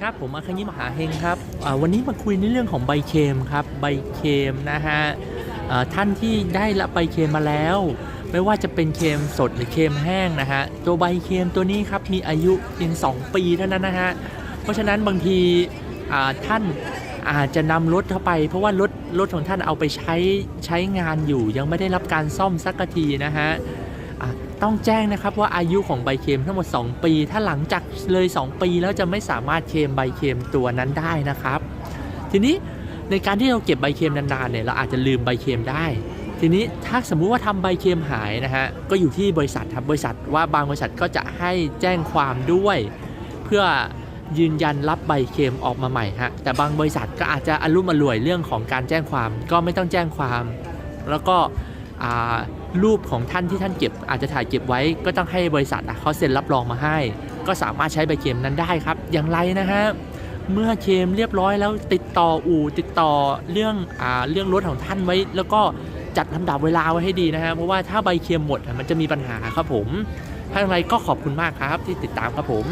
ครับผมอาคัยิมหาเฮงครับวันนี้มาคุยในเรื่องของใบเคมครับใบเคมนะฮะท่านที่ได้รับใบเคมมาแล้ว ไม่ว่าจะเป็นเคมสดหรือเคมแห้งนะฮะตัวใบเคมตัวนี้ครับมีอายุเพียง2 ปีเท่านั้นนะฮะเพราะฉะนั้นบางทีท่านอาจจะนำรถเข้าไป เพราะว่ารถรถของท่านเอาไปใช้ใช้งานอยู่ ยังไม่ได้รับการซ่อมสักทีนะฮะ ต้องแจ้งนะครับว่าอายุของใบเคมทั้งหมด 2 ปี ถ้าหลังจากเลย 2 ปีแล้วจะไม่สามารถเคลมใบเคมตัวนั้นได้นะครับ ทีนี้ในการที่เราเก็บใบเคมนานๆเนี่ยเราอาจจะลืมใบเคมได้ ทีนี้ถ้าสมมุติว่าทำใบเคมหายนะฮะก็อยู่ที่บริษัทครับบริษัทว่าบางบริษัทก็จะให้แจ้งความด้วย เพื่อยืนยันรับใบเคมออกมาใหม่ฮะแต่บางบริษัทก็อาจจะอารมณ์อร่วยเรื่องของการแจ้งความ ก็ไม่ต้องแจ้งความ แล้วก็ รูปของท่านที่ท่านเก็บ อาจจะถ่ายเก็บไว้ก็ต้องให้บริษัทเขาเซ็นรับรองมาให้ ก็สามารถใช้ใบเคมนั้นได้ครับ อย่างไรนะฮะเมื่อเคมเรียบร้อยแล้วติดต่ออู่ติดต่อเรื่องอ่าเรื่องรถของท่านไว้ แล้วก็จัดลำดับเวลาไว้ให้ดีนะฮะเพราะว่าถ้าใบเคมหมดมันจะมีปัญหาครับผมถ้าอย่างไรก็ขอบคุณมากครับที่ติดตามครับผม